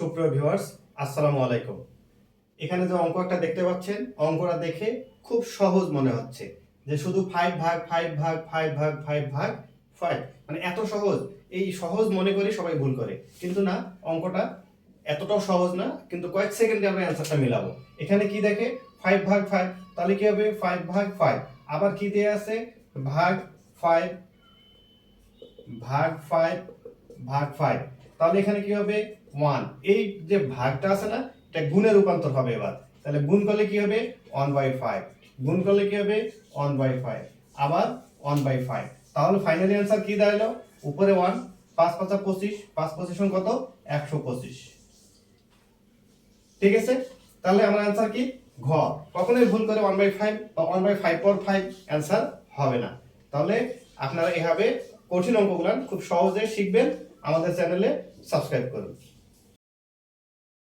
সুপ্রিয় ভিউয়ার্স, আসসালামু আলাইকুম। এখানে যে অঙ্ক একটা দেখতে পাচ্ছেন, অঙ্কটা দেখে খুব সহজ মনে হচ্ছে যে শুধু ফাইভ ভাগ ফাইভ ভাগ ফাইভ ভাগ ফাইভ ভাগ ফাইভ মানে এত সহজ, এই সহজ মনে করে সবাই ভুল করে। কিন্তু না, অঙ্কটা এতটাও সহজ না, কিন্তু কয়েক সেকেন্ডে আমরা অ্যান্সারটা মিলাবো। এখানে কি দেখে? ফাইভ ভাগ ফাইভ তাহলে কি হবে? ফাইভ ভাগ ফাইভ আবার কি দেয়া আছে? ভাগ ফাইভ ভাগ ফাইভ ভাগ ফাইভ তাহলে এখানে কি হবে? ওয়ান এই যে ভাগটা আছে না, এটা গুণে রূপান্তর হবে এবার। তাহলে গুণ করলে কি হবে? ওয়ান বাই ফাইভ গুণ করলে কি হবে? ওয়ান বাই ফাইভ আবার ওয়ান বাই ফাইভ তাহলে ফাইনালি অ্যান্সার কি দাঁড়াল? উপরে ওয়ান পাঁচ পাঁচা পঁচিশ, পাঁচ পঁচিশ কত? একশো পঁচিশ। ঠিক আছে? তাহলে আমার অ্যান্সার কি? ঘ। কখনোই ভুল করে ওয়ান বাই ফাইভ বা ওয়ান বাই ফাইভ পর ফাইভ অ্যান্সার হবে না। তাহলে আপনারা এভাবে কঠিন অঙ্কগুলো খুব সহজে শিখবেন। আমাদের চ্যানেলে সাবস্ক্রাইব করুন।